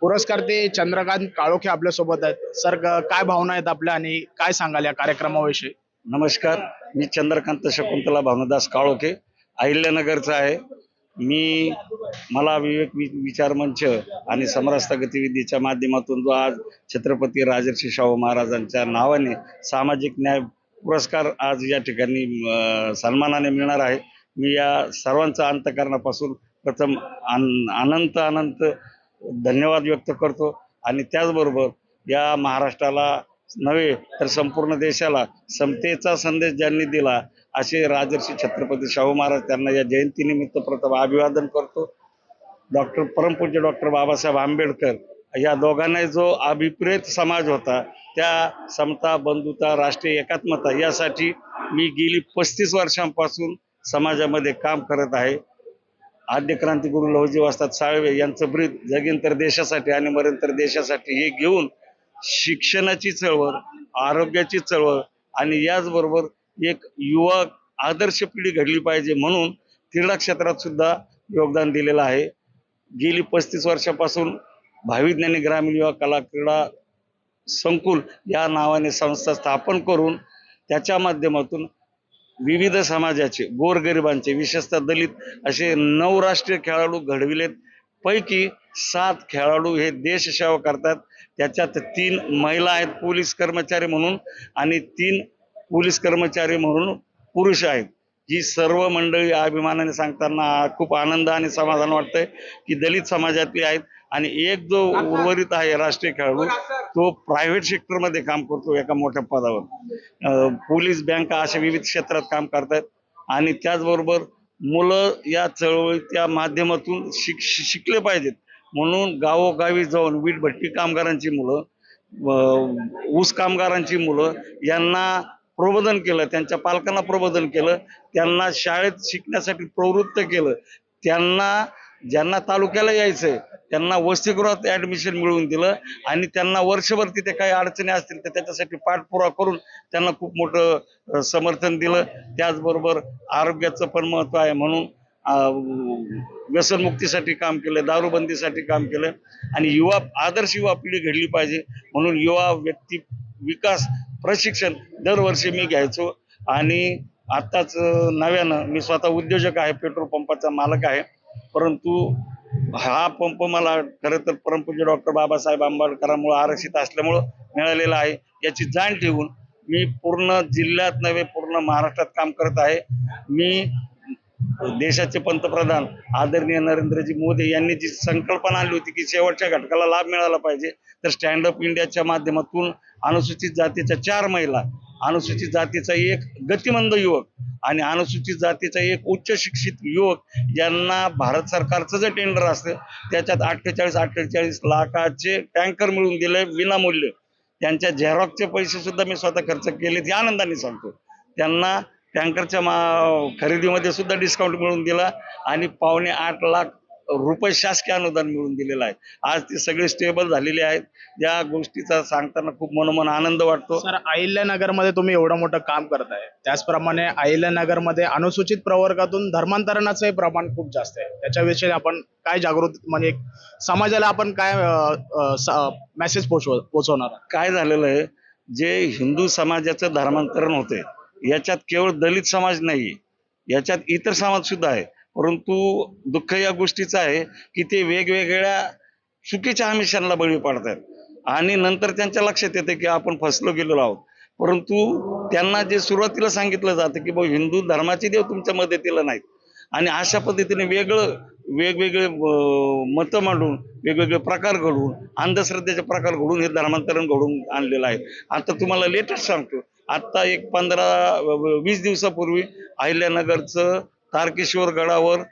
पुरस्कार ते चंद्रकांत काळोखे आपल्यासोबत आहेत. सर काय भावना आहेत आपल्या आणि काय सांगाल या कार्यक्रमाविषयी? नमस्कार. मी चंद्रकांत शकुंतला भानुदास काळोखे अहिल्यानगरचा आहे. मी मला विवेक वि- विचार मंच आणि समरसता गतिविधीच्या माध्यमातून जो आज छत्रपती राजर्षी शाहू महाराजांच्या नावाने सामाजिक न्याय पुरस्कार आज या ठिकाणी सन्मानाने मिळणार आहे. मी या सर्वांचा अंतकरणापासून प्रथम आन- अनंत अनंत धन्यवाद व्यक्त करतो. आणि त्याचबरोबर या महाराष्ट्राला नव्हे तर संपूर्ण देशाला समतेचा संदेश ज्यांनी दिला असे राजर्षी छत्रपती शाहू महाराज त्यांना या जयंतीनिमित्त प्रथम अभिवादन करतो. डॉक्टर परमपूज्य डॉक्टर बाबासाहेब आंबेडकर या दोघांना जो अभिप्रेत समाज होता त्या समता बंधुता राष्ट्रीय एकात्मता यासाठी मी गेली पस्तीस वर्षांपासून समाजामध्ये काम करत आहे. आद्य क्रांतिगुरु लहुजी वस्ताद साळवे यांचं ब्रीद जगीन तर देशासाठी आणि मरण तर देशासाठी. हे घेऊन शिक्षणाची चळवळ आरोग्याची चळवळ आणि याचबरोबर एक युवा आदर्श पिढी घडली पाहिजे म्हणून क्रीडा क्षेत्रात सुद्धा योगदान दिलेलं आहे. गेली पस्तीस वर्षापासून भाविज्ञानी ग्रामीण युवा कला क्रीडा संकुल या नावाने संस्था स्थापन करून त्याच्या माध्यमातून विविध समाजाचे गोरगरिबांचे विशेषतः दलित असे नऊ राष्ट्रीय खेळाडू घडविलेत. पैकी सात खेळाडू हे देशसेवा करतात. त्याच्यात तीन महिला आहेत पोलीस कर्मचारी म्हणून आणि तीन पोलीस कर्मचारी म्हणून पुरुष आहेत. ही सर्व मंडळी अभिमानाने सांगताना खूप आनंद आणि समाधान वाटतंय की दलित समाजातली आहेत आणि एक जो उर्वरित आहे राष्ट्रीय खेळाडू तो प्रायव्हेट सेक्टरमध्ये काम करतो एका मोठ्या पदावर. पोलीस बँका अशा विविध क्षेत्रात काम करतात. आणि त्याचबरोबर मुलं या चळवळीच्या माध्यमातून शिक शिकले पाहिजेत. म्हणून गावोगावी जाऊन वीटभट्टी कामगारांची मुलं ऊस कामगारांची मुलं यांना प्रबोधन केलं त्यांच्या पालकांना प्रबोधन केलं त्यांना शाळेत शिकण्यासाठी प्रवृत्त केलं. त्यांना ज्यांना तालुक्याला यायचं आहे त्यांना वसतिगृहात ॲडमिशन मिळवून दिलं आणि त्यांना वर्षभर तिथे काही अडचणी असतील तर त्याच्यासाठी पाठपुरावा करून त्यांना खूप मोठं समर्थन दिलं. त्याचबरोबर आरोग्याचं पण महत्त्व आहे म्हणून व्यसनमुक्तीसाठी काम केलं दारूबंदीसाठी काम केलं. आणि युवा आदर्श युवा पिढी घडली पाहिजे म्हणून युवा व्यक्ती विकास प्रशिक्षण दरवर्षी मी घ्यायचो. आणि आत्ताच नव्यानं मी स्वतः उद्योजक आहे पेट्रोल पंपाचा मालक आहे. परंतु हा पंप मला खरं तर परमपूज्य डॉक्टर बाबासाहेब आंबेडकरांमुळे आरक्षित असल्यामुळं मिळालेला आहे. याची जाण ठेवून मी पूर्ण जिल्ह्यात नव्हे पूर्ण महाराष्ट्रात काम करत आहे. मी देशाचे पंतप्रधान आदरणीय नरेंद्रजी मोदी यांनी जी संकल्पना आणली होती की शेवटच्या घटकाला लाभ मिळाला पाहिजे तर स्टँड अप इंडियाच्या माध्यमातून अनुसूचित जातीच्या चार महिला अनुसूचित जातीचा एक गतिमंद युवक आणि अनुसूचित जातीचा एक उच्च शिक्षित युवक यांना भारत सरकारचं जे टेंडर असतं त्याच्यात अठ्ठेचाळीस अठ्ठेचाळीस लाखाचे टँकर मिळून दिले विनामूल्य. त्यांच्या झेरॉक्सचे पैसे सुद्धा मी स्वतः खर्च केले ते आनंदाने सांगतो. त्यांना टँकरच्या मा खरेदीमध्ये सुद्धा डिस्काउंट मिळून दिला आणि पावणे आठ लाख रुपये शासकीय अनुदान मिळून दिलेलं आहे. आज ते सगळे स्टेबल झालेले आहेत. या गोष्टीचा सांगताना खूप मनोमन आनंद वाटतो. सर अहिल्यानगरमध्ये तुम्ही एवढं मोठं काम करताय. त्याचप्रमाणे अहिल्यानगरमध्ये अनुसूचित प्रवर्गातून धर्मांतरणाचंही प्रमाण खूप जास्त आहे. त्याच्याविषयी आपण काय जागृत म्हणजे समाजाला आपण काय मेसेज पोचव पोचवणार आहात? काय झालेलं आहे? जे हिंदू समाजाचं धर्मांतरण होते याच्यात केवळ दलित समाज नाही याच्यात इतर समाज सुद्धा आहे. परंतु दुःख या गोष्टीचं आहे की ते वेगवेगळ्या चुकीच्या आमिषांना बळी पडतात. आणि नंतर त्यांच्या लक्षात येते की आपण फसलो गेलेलो आहोत. परंतु त्यांना जे सुरुवातीला सांगितलं जातं की बाबा हिंदू धर्माचे देव तुमच्या मदतीला नाहीत. आणि अशा पद्धतीने वेगळं वेगवेगळे मतं मांडून वेगवेगळे प्रकार घडवून अंधश्रद्धेचे प्रकार घडून हे धर्मांतरण घडून आणलेलं आहे. आता तुम्हाला लेटेस्ट सांगतो. आत्ता एक पंधरा वीस दिवसापूर्वी अहिल्यानगरचं तारकेश्वर गडावर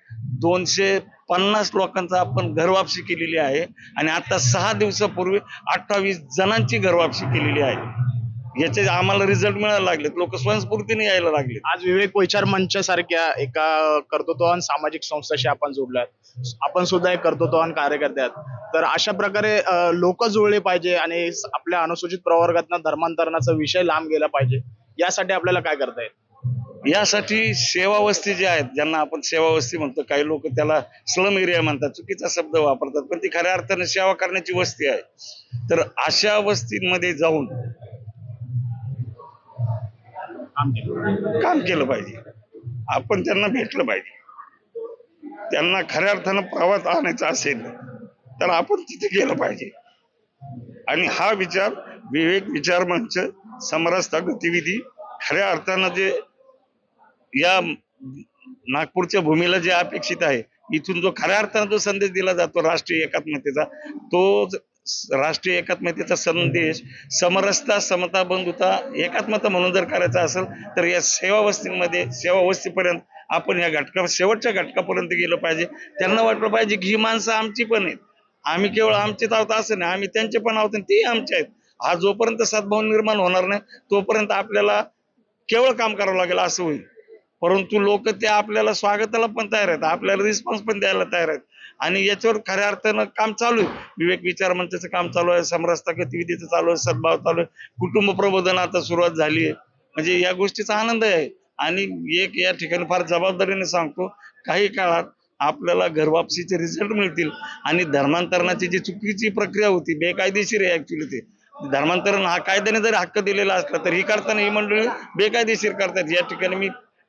दोनशे पन्नास लोकांचा आपण घरवापसी केलेली आहे. आणि आता सहा दिवसापूर्वी अठ्ठावीस जणांची घरवापसी केलेली आहे. याचे आम्हाला रिझल्ट मिळायला लागले लोक स्वयंस्फूर्तीने यायला लागले आज विवेक विचार मंच सारख्या एका कर्तृत्व सामाजिक संस्थाशी आपण जोडलाय आपण सुद्धा एक कर्तृत्ववान कार्यकर्ते आहात. तर अशा प्रकारे लोक जुळले पाहिजे आणि आपल्या अनुसूचित प्रवर्गातनं धर्मांतरणाचा विषय लांब गेला पाहिजे. यासाठी आपल्याला काय करता येईल? यासाठी सेवावस्ती जे आहेत ज्यांना आपण सेवावस्ती म्हणतो काही लोक त्याला स्लम एरिया म्हणतात चुकीचा शब्द वापरतात पण ती खऱ्या अर्थाने सेवा करण्याची वस्ती आहे. तर अशा वस्तींमध्ये जाऊन काम केलं. काम केलं पाहिजे. आपण त्यांना भेटलं पाहिजे. त्यांना खऱ्या अर्थानं प्रवास आणायचा असेल तर आपण तिथे गेलं पाहिजे. आणि हा विचार विवेक विचार मंच समरसता गतिविधी खऱ्या अर्थानं जे या नागपूरच्या भूमीला जे अपेक्षित आहे इथून जो खऱ्या अर्थानं जो संदेश दिला जातो राष्ट्रीय एकात्मतेचा तो राष्ट्रीय एकात्मतेचा संदेश समरसता समता बंधुता एकात्मता म्हणून जर करायचा असेल तर या सेवा वस्तींमध्ये सेवा वस्तीपर्यंत आपण या घटका शेवटच्या घटकापर्यंत गेलं पाहिजे. त्यांना वाटलं पाहिजे की ही माणसं आमची पण आहेत. आम्ही केवळ आमचेच आहोत असं नाही आम्ही त्यांचे पण आहोत आणि तेही आमचे आहेत. हा जोपर्यंत सद्भाव निर्माण होणार नाही तोपर्यंत आपल्याला केवळ काम करावं लागेल असं होईल. परंतु लोक ते आपल्याला स्वागताला पण तयार आहेत आपल्याला रिस्पॉन्स पण द्यायला तयार आहेत. आणि याच्यावर खऱ्या अर्थानं काम चालू आहे. विवेक विचार मंचाचं काम चालू आहे समरसता गतिविधीचं चालू आहे सद्भाव चालू आहे. कुटुंब प्रबोधन आता सुरुवात झाली आहे. म्हणजे या गोष्टीचा आनंद आहे. आणि एक या ठिकाणी फार जबाबदारीने सांगतो काही काळात आपल्याला घरवापसीचे रिझल्ट मिळतील. आणि धर्मांतरणाची जी चुकीची प्रक्रिया होती बेकायदेशीर आहे ऍक्च्युली ते. धर्मांतरण हा कायद्याने जरी हक्क दिलेला असला तर ही करताना ही मंडळी बेकायदेशीर करतात. या ठिकाणी मी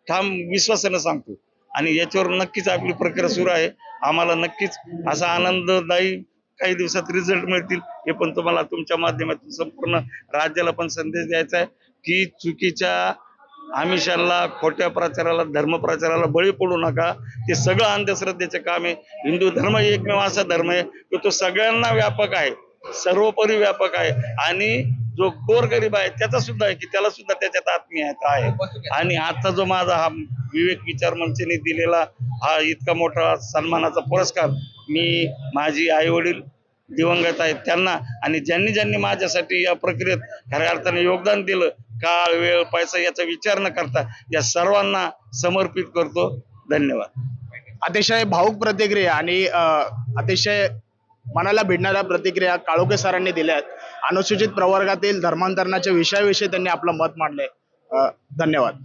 ठाम विश्वासानं सांगतो. आणि याच्यावर नक्कीच आपली प्रक्रिया सुरू आहे. आम्हाला नक्कीच असा आनंददायी काही दिवसात रिझल्ट मिळतील हे पण तुम्हाला तुमच्या माध्यमातून संपूर्ण राज्याला पण संदेश द्यायचा आहे की चुकीच्या आमिषाला खोट्या प्रचाराला धर्म प्रचाराला बळी पडू नका. ते सगळं अंधश्रद्धेचं काम आहे. हिंदू धर्म एकमेव असा धर्म आहे की तो सगळ्यांना व्यापक आहे. सर्वोपरी व्यापक आहे. आणि जो गोरगरीब आहे त्याचा सुद्धा आहे की त्याला सुद्धा त्याच्यात आत्मीयता आहे. आणि आजचा जो माझा हा विवेक विचार मंचने दिलेला हा इतका मोठा सन्मानाचा पुरस्कार मी माझी आई वडील दिवंगत आहेत त्यांना आणि ज्यांनी ज्यांनी माझ्यासाठी या प्रक्रियेत खऱ्या अर्थाने योगदान दिलं काळ वेळ पैसा याचा विचार न करता या सर्वांना समर्पित करतो. धन्यवाद. अतिशय भाऊक प्रतिक्रिया आणि अतिशय मनाला भिडणाऱ्या प्रतिक्रिया काळोखे सरांनी दिल्या आहेत अनुसूचित प्रवर्गातील धर्मांतरणाच्या विषयाविषयी त्यांनी आपलं मत मांडलंय. अं, धन्यवाद.